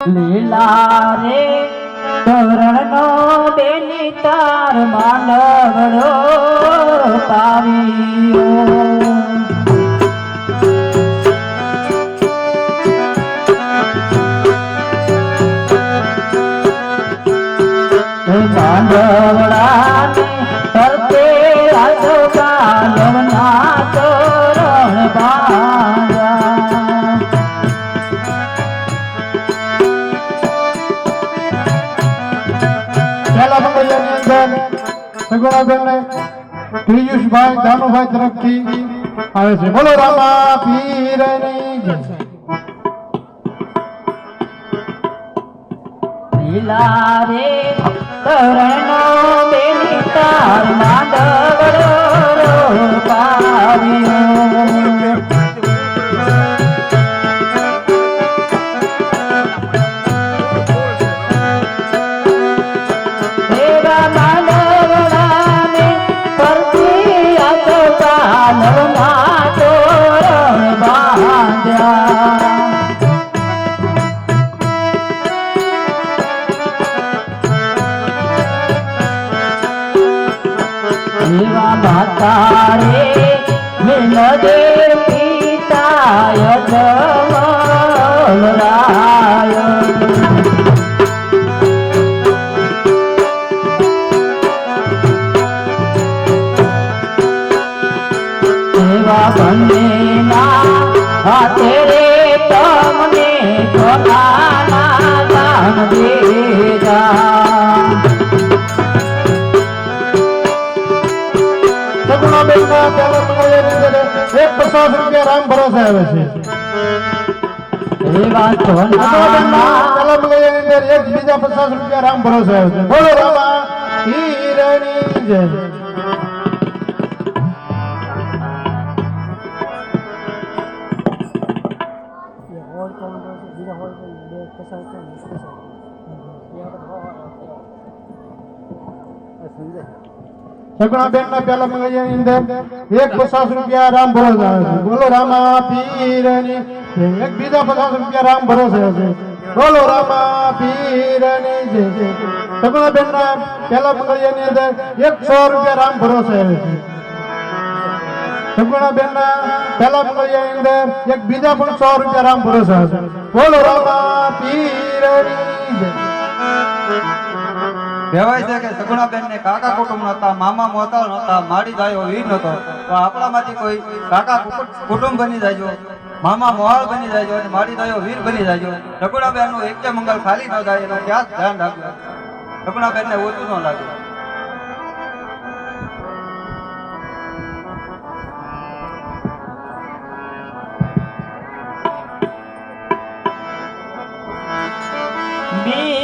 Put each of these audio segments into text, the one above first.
લીલા રે તોરણનો બેની તાર માનવડો પાવ્યો માનવડા ફરતે આજોબા અંદર સગુણાબેનને પિયુષભાઈ દાનુભાઈ તરફથી આવે છે બોલો રામા પીરની. લીલા રે, તરણો બેની તાર એવા માતા રે મિલ દે પિતાય જમલ રાય. એવા બંનેના હાથે રે તમને પોતાના દાન દેજા. પચાસ રૂપિયા રામ ભરોસે આવે છે. અંદર એક બીજા પચાસ રૂપિયા રામ ભરોસે આવે છે. બોલો રામા પીરની જય. સગુણાબેનના પહેલા મંગળિયાની અંદર. એક પચાસ રૂપિયા રામ ભરોસે છે. બોલો, રામા પીરની. એક બીજા પચાસ રૂપિયા રામ ભરોસે છે બોલો, રામા પીરની. જય જય. પેલા પહેલા ની અંદર એકસો રૂપિયા રામ ભરોસે છે. સગુણાબેનના પહેલા મંગળિયાની અંદર એક બીજા પણ સો રૂપિયા રામ ભરોસે છે બોલો, રામા પીરની કહેવાય છે કે સગુણાબેન ને કાકા કુટુંબ નતા મામા મોતાળ નહોતા, માડી દાયો વીર નહોતો. તો આપણામાંથી કોઈ કાકા કુટુંબ- બની જાયજો, મામા મોહાળ બની જાયજો અને માડી જાયો વીર બની જાયજો. સગુણાબેનનું એક મંગલ ખાલી ન જાય એનો ક્યાં ધ્યાન રાખજો. સગુણાબેન ને ઓછું ન લાગે. બીજા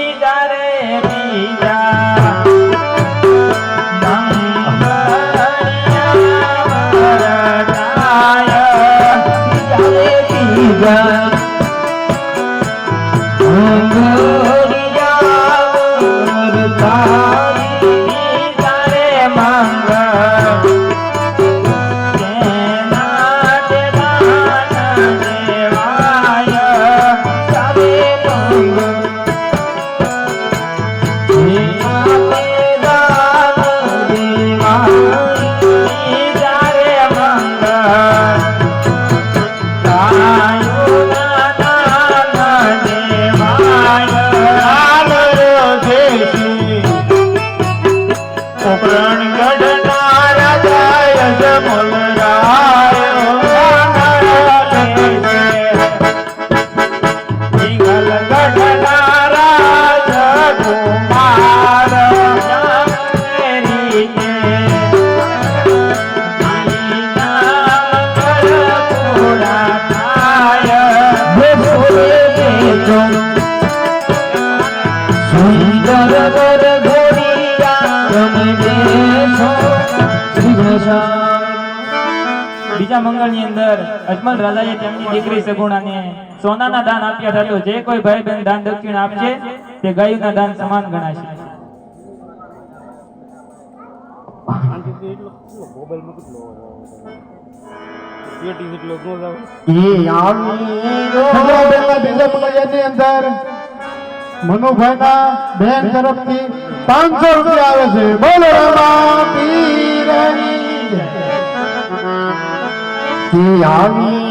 સુંદર મંગળ. બીજા મંગળની અંદર અજમલ રાજાએ તેમની દીકરી સગુણાને સોનાના દાન આપ્યા હતા. તો જે કોઈ ભાઈ બહેન દાન દક્ષિણ આપશે તે ગાયોના દાન સમાન ગણાશે. સગુણાબેનના બીજા મંગળિયાની અંદર. મનુભાઈના બેન તરફથી પાંચસો રૂપિયા આવે છે બોલો રામા. આવી